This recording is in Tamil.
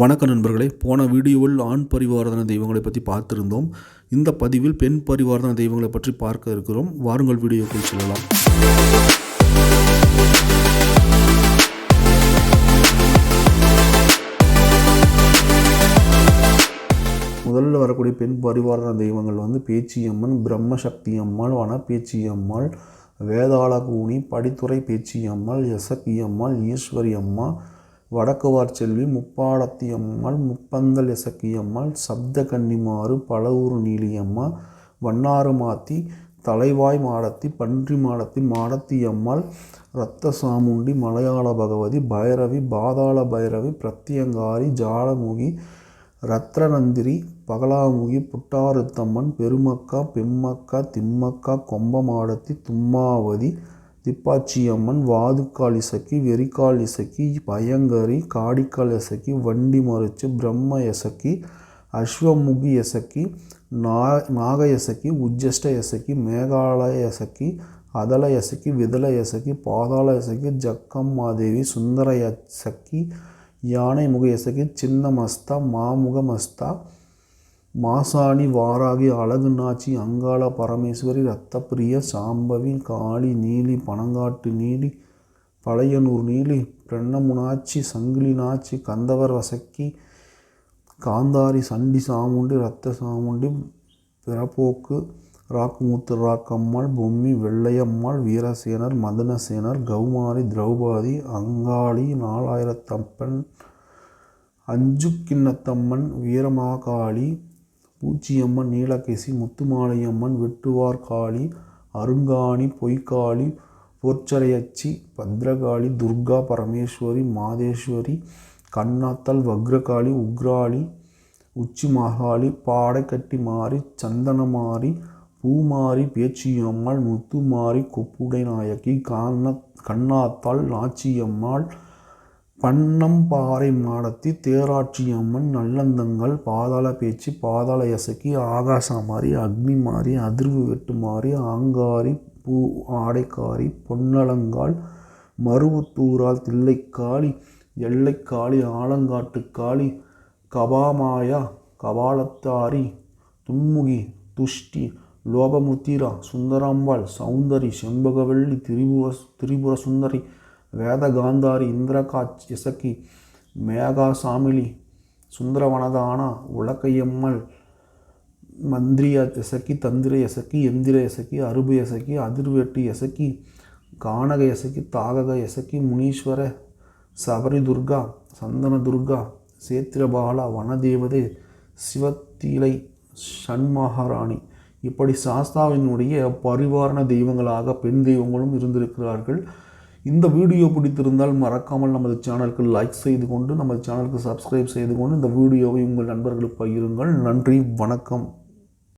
வணக்க நண்பர்களே. போன வீடியோவில் ஆண் பரிவாரதன தெய்வங்களை பற்றி பார்த்திருந்தோம். இந்த பதிவில் பெண் பரிவாரதன தெய்வங்களை பற்றி பார்க்க இருக்கிறோம். வாருங்கள் வீடியோக்குள் செல்லலாம். முதல்ல வரக்கூடிய பெண் பரிவாரதன தெய்வங்கள் வந்து பேச்சியம்மன் பிரம்மசக்தி அம்மாள் வன பேச்சியம்மாள் வேதாளகூனி படித்துறை பேச்சியம்மாள் எசக்கி அம்மாள் ஈஸ்வரி அம்மா வடக்குவார் செல்வி முப்பாடத்தியம்மாள் முப்பந்தல் இசக்கியம்மாள் சப்த கன்னிமாறு பலவூர் நீலியம்மா வண்ணாறு மாத்தி தலைவாய் மாடத்தி பன்றி மாடத்தி மாடத்தி அம்மாள் ரத்த சாமுண்டி மலையாள பகவதி பைரவி பாதாள பைரவி பிரத்தியங்காரி ஜாலமுகி ரத்ரநந்திரி பகலாமுகி புட்டாருத்தம்மன் பெருமக்கா பெம்மக்கா திம்மக்கா கொம்பமாடத்தி தும்மாவதி திப்பாச்சியம்மன் வாதுக்கால் இசக்கி வெறிக்கால் இசக்கி பயங்கரி காடிக்கால் இசக்கி வண்டி மறுச்சு பிரம்ம இசக்கி அஸ்வமுகி இசக்கி நா நாக இசக்கி உஜ்ஜஷ்ட இசக்கி மேகாலய இசக்கி அதல இசக்கி விதல இசக்கி பாதாள இசக்கி ஜக்கம்மாதேவி சுந்தர இசக்கி யானை முக இசக்கி சின்ன மஸ்தா மாமுக மஸ்தா மாசாணி வாராகி அழகு நாச்சி அங்காள பரமேஸ்வரி ரத்தப்பிரிய சாம்பவி காளி நீலி பனங்காட்டு நீலி பழையனூர் நீலி பிரண்ணமுனாச்சி சங்கிலி நாச்சி கந்தவர் வசக்கி காந்தாரி சண்டி சாமுண்டி ரத்த சாமுண்டி பிறப்போக்கு ராக்குமுத்து ராக்கம்மாள் பொம்மி வெள்ளையம்மாள் வீரசேனர் மதனசேனர் கௌமாரி திரௌபதி அங்காளி நாலாயிரத்தப்பன் அஞ்சு கிண்ணத்தம்மன் வீரமாகாளி பூச்சியம்மன் நீலகேசி முத்துமாலையம்மன் வெட்டுவார்காளி அருங்காணி பொய்க்காளி போர்ச்சரையச்சி பத்ரகாளி துர்கா பரமேஸ்வரி மாதேஸ்வரி கண்ணாத்தல் வக்ரகாளி உக்ராளி உச்சி மகாளி பாடைக்கட்டி மாறி சந்தனமாரி பூமாரி பேச்சியம்மாள் முத்துமாரி கொப்புடை நாயக்கி காண்ண கண்ணாத்தாள் நாச்சியம்மாள் பன்னம்பாறை மாடத்தி தேராட்சியம்மன் நல்லந்தங்கள் பாதாள பேச்சு பாதாள எசக்கி ஆகாசமாரி அக்னி மாறி அதிர்வு வெட்டு மாறி ஆங்காரி பூ ஆடைக்காரி பொன்னலங்கால் மருவத்தூரால் தில்லைக்காளி எல்லைக்காளி ஆலங்காட்டுக்காளி கபாமாயா கபாலத்தாரி துன்முகி துஷ்டி லோபமுத்திரா சுந்தராம்பாள் சௌந்தரி செம்பகவள்ளி திரிபுர திரிபுர சுந்தரி வேதகாந்தாரி இந்திரகாச் இசக்கி மேகாசாமிலி சுந்தரவனதானா உலக்கையம்மல் மந்திரிய இசக்கி தந்திர இசக்கி எந்திர இசக்கி அருபு இசக்கி அதிர்வெட்டு இசக்கி கானக இசக்கி தாகக இசக்கி முனீஸ்வர சபரி துர்கா சந்தன துர்கா சேத்திரபாலா வனதேவதை சிவத்தீலை சண்மகாராணி. இப்படி சாஸ்தாவினுடைய பரிவாரண தெய்வங்களாக பெண் தெய்வங்களும் இருந்திருக்கிறார்கள். இந்த வீடியோ பிடித்திருந்தால் மறக்காமல் நமது சேனலுக்கு லைக் செய்து கொண்டு நமது சேனலுக்கு சப்ஸ்கிரைப் செய்து கொண்டு இந்த வீடியோவை உங்கள் நண்பர்களுக்கு பகிருங்கள். நன்றி வணக்கம்.